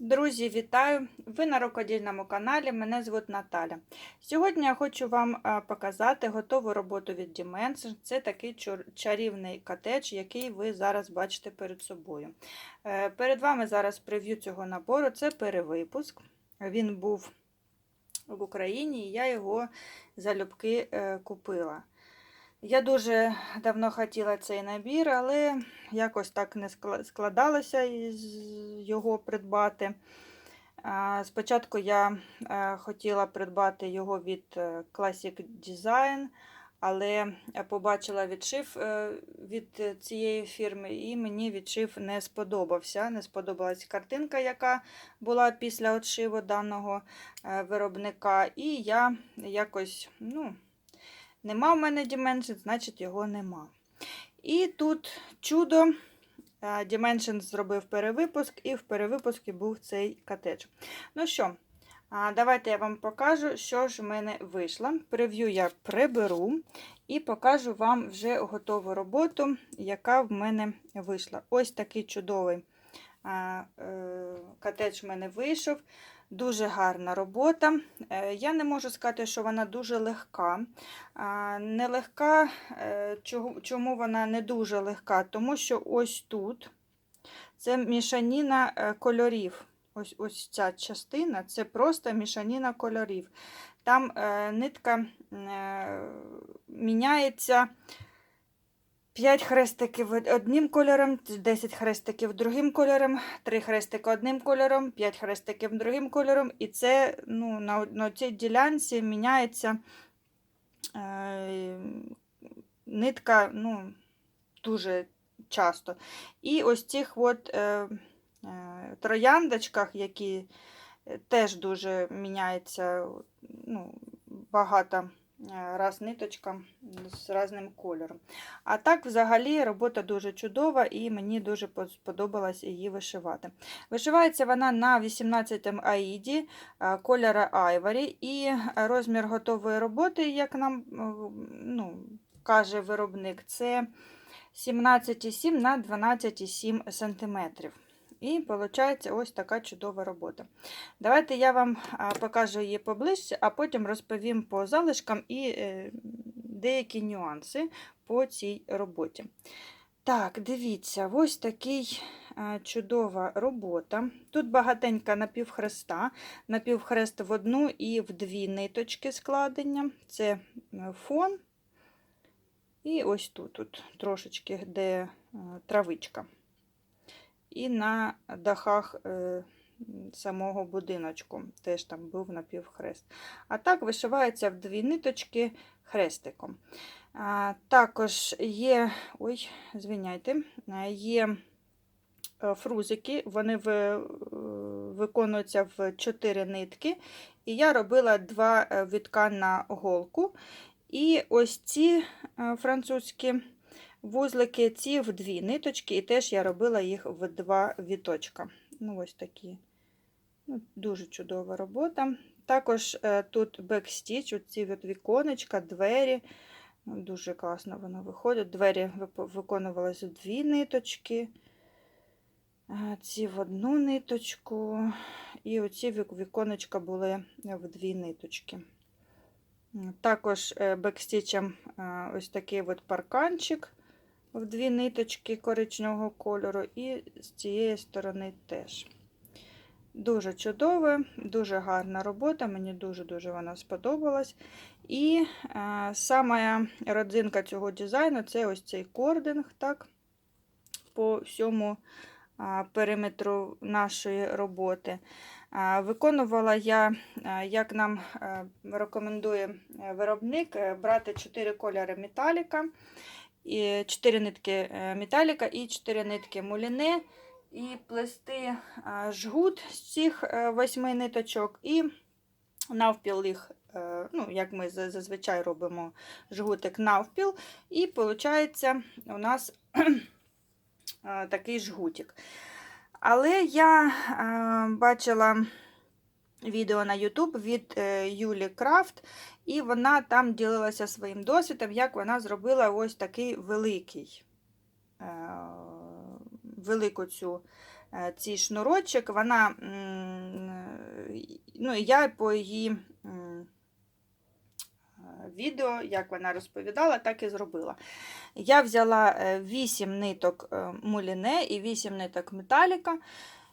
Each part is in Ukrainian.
Друзі, вітаю! Ви на рукодільному каналі. Мене звуть Наталя. Сьогодні я хочу вам е, показати готову роботу від Dimension. Це такий чарівний котедж, який ви зараз бачите перед собою. Е, Перед вами зараз прев'ю цього набору. Це перевипуск. Він був в Україні, і я його залюбки е, купила. Я дуже давно хотіла цей набір, але якось так не скла- складалося його придбати. Спочатку я е, хотіла придбати його від е, Classic Design, але побачила відшив е, від цієї фірми, і мені відшив не сподобався. Не сподобалась картинка, яка була після відшиву даного виробника. І я якось, ну, Нема в мене Dimension, значить його нема. І тут чудо. е, Dimension зробив перевипуск, і в перевипуску був цей котедж. Ну що, давайте я вам покажу, що ж в мене вийшло. Прев'ю я приберу і покажу вам вже готову роботу, яка в мене вийшла. Ось такий чудовий е, в мене вийшов. Дуже гарна робота. Е, Я не можу сказати, що вона дуже легка. Нелегка, е, чому вона не дуже легка? Тому що ось тут це мішаніна е, кольорів. Ось, ось ця частина це просто мішаніна кольорів. Там нитка міняється 5 хрестиків одним кольором, 10 хрестиків другим кольором, 3 хрестики одним кольором, 5 хрестиків другим кольором. І це ну, на, на цій ділянці міняється е, нитка ну, дуже часто. І ось цих от, е, е, трояндочках, які е, теж дуже міняється ну, багато раз ниточка з різним кольором. А так, взагалі, робота дуже чудова і мені дуже сподобалось її вишивати. Вишивається вона на 18 аїді е, кольора Айварі, і розмір готової роботи, як нам е, ну, каже виробник, це 17,7 на 12,7 см. І виходить ось така чудова робота. Давайте я вам покажу її поближче, а потім розповім по залишкам і е, деякі нюанси по цій роботі. Так, дивіться, ось такий чудова робота. Тут багатенька напівхреста, напівхрест в одну і в дві ниточки складення. Це е, фон. І ось тут, тут трошечки де е, травичка. І на дахах е, самого будиночку теж там був напівхрест. А так вишивається в дві ниточки хрестиком. Також є, ой, звиняйте, є е, фрузики, вони ви- е, виконуються в 4 нитки. І я робила два вітка на голку. І ось ці французькі вузлики, ці в дві ниточки, і теж я робила їх в два віточка. Ну, ось такі. Ну, дуже чудова робота. Також е, тут бекстіч, оці от віконечка, двері. Ну, Дуже класно воно виходить. Двері виконувалися в дві ниточки. е, Ці в одну ниточку. І оці вік- віконечка були в дві ниточки. Також е, бекстічем ось такий от парканчик в дві ниточки коричневого кольору, і з цієї сторони теж. Дуже чудове, дуже гарна робота, мені дуже-дуже вона сподобалась. І е, сама родзинка цього дизайну це ось цей кординг, так, по всьому а, периметру нашої роботи. А, Виконувала я, а, як нам е, рекомендує е, виробник, е, брати 4 кольори металіка, 4 нитки е, металіка і 4 нитки муліне, і плести жгут з цих 8 ниточок, і навпіл їх, е, ну, як ми зазвичай робимо жгутик навпіл, і виходить у нас е, такий жгутик. Але я е, бачила відео на YouTube від е, Юлі Крафт, і вона там ділилася своїм досвідом, як вона зробила ось такий великий, е, велику цю е, цей шнурочок, вона, ну, я по її відео, як вона розповідала, так і зробила. Я взяла 8 ниток муліне і 8 ниток металіка,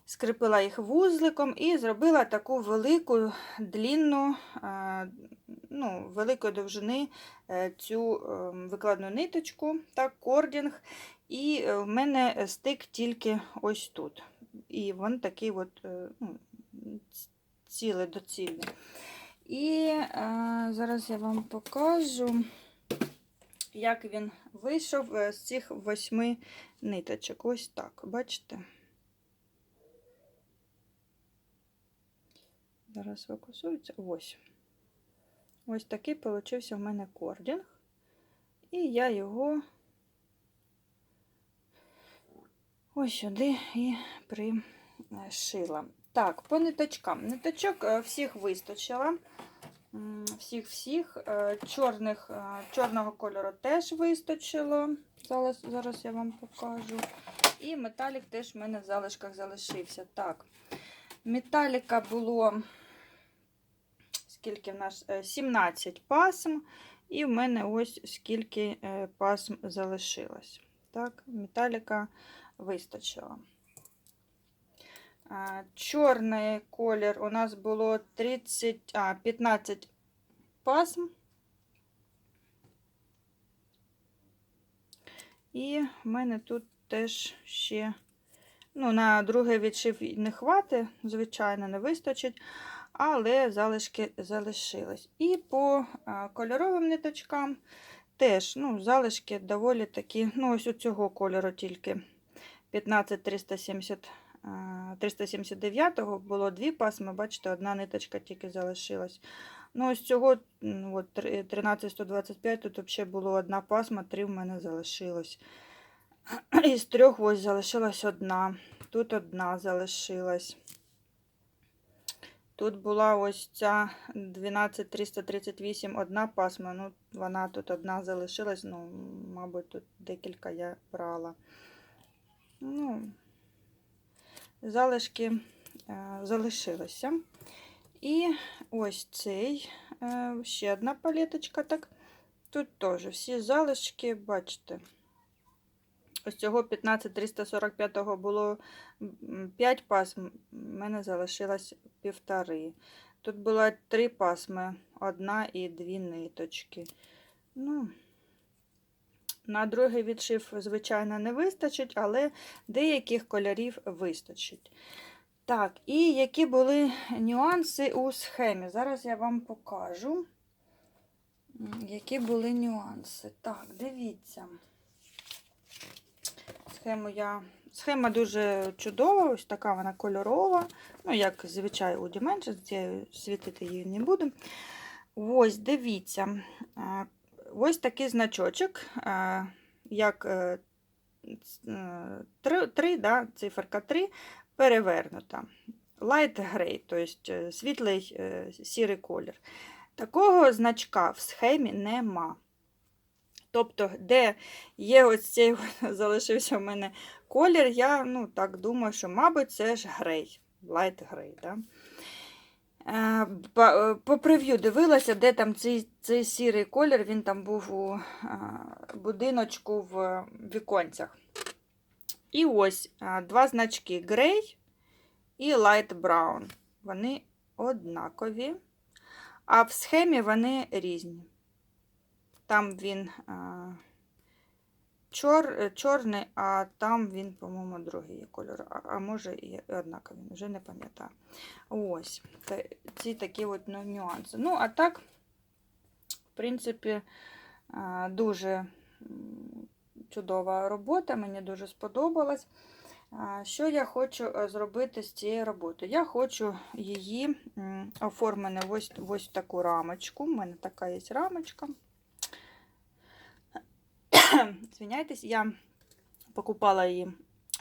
скріпила їх вузликом і зробила таку велику длінну, е, ну, великої довжини е, цю е, викладну ниточку, так, кордінг. І е, в мене стик тільки ось тут. І він такий от, ну, цілий доцільний. І зараз я вам покажу, як він вийшов з цих восьми ниточок. Ось так, бачите? Зараз фокусується. Ось. Ось такий получився в мене кордінг. І я його ось сюди і пришила. Так, по ниточкам. Ниточок е, всіх вистачило. Всіх-всіх. Чорних, е, чорного кольору теж вистачило. Зараз, зараз я вам покажу. І металік теж в мене в залишках залишився. Так, металіка було скільки в нас? Е, 17 пасм. І в мене ось скільки е, пасм залишилось. Так, металіка вистачило. Чорний колір у нас було 30, а, 15 пасм. І в мене тут теж ще, ну, на другий відшив не хватить, звичайно, не вистачить, але залишки залишились. І по кольоровим ниточкам теж, ну, залишки доволі такі, ну, ось у цього кольору тільки 15 370 379-го було дві пасми, бачите, одна ниточка тільки залишилась. Ну, ось цього от, 13125 тут взагалі було одна пасма, три в мене залишилось. Із трьох ось залишилась одна. Тут одна залишилась. Тут була ось ця 12338 одна пасма, ну, вона тут одна залишилась, ну, мабуть, тут декілька я брала. Ну, залишки е, залишилися. І ось цей е, ще одна палеточка. Так, тут теж всі залишки, бачите, ось цього 15345 було 5 пасм, в мене залишилось півтори. Тут було три пасми, одна і дві ниточки. Ну, на другий відшив, звичайно, не вистачить, але деяких кольорів вистачить. Так, і які були нюанси у схемі? Зараз я вам покажу, які були нюанси. Так, дивіться. Схему я... Схема дуже чудова, ось така вона кольорова. Ну, як звичайно, у Dimensions, світити її не буду. Ось, дивіться. Ось такий значочок, як 3, 3 да, циферка 3 перевернута. Light gray, тобто світлий е, сірий колір. Такого значка в схемі нема. Тобто, де є ось цей залишився в мене колір, я ну, так думаю, що, мабуть, це ж грей, light gray. Да? Е, е, по прев'ю дивилася, де там цей цей сірий колір, він там був у будиночку в віконцях. І ось два значки Грей і Light Brown. Вони однакові, а в схемі вони різні. Там він чор, чорний, а там він, по-моєму, другий кольор. А, а може і однаковий, вже не пам'ятаю. Ось ці такі от ну, нюанси. Ну, а так, в принципі, дуже чудова робота, мені дуже сподобалась. Що я хочу е, зробити з цією роботою? Я хочу її оформити ось, ось таку рамочку. У мене така є рамочка. Звиняйтесь, я покупала її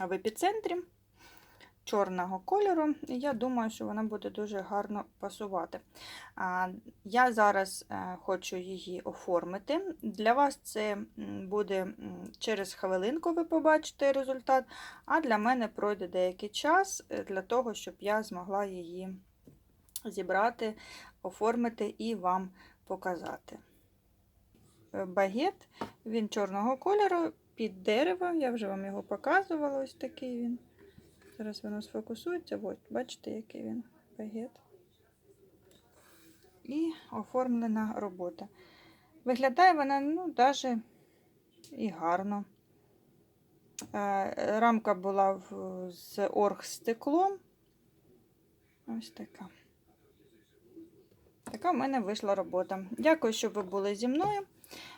в епіцентрі. чорного кольору, і я думаю, що вона буде дуже гарно пасувати. Я зараз е, хочу її оформити. Для вас це буде через хвилинку, ви побачите результат, а для мене пройде деякий час е, для того, щоб я змогла її зібрати, оформити і вам показати. Багет, він чорного кольору, під дерево, я вже вам його показувала, ось такий він. Зараз воно сфокусується, ось, бачите, який він багет. І оформлена робота. Виглядає вона, ну, даже і гарно. Рамка була з оргстеклом. Ось така. Така в мене вийшла робота. Дякую, що ви були зі мною.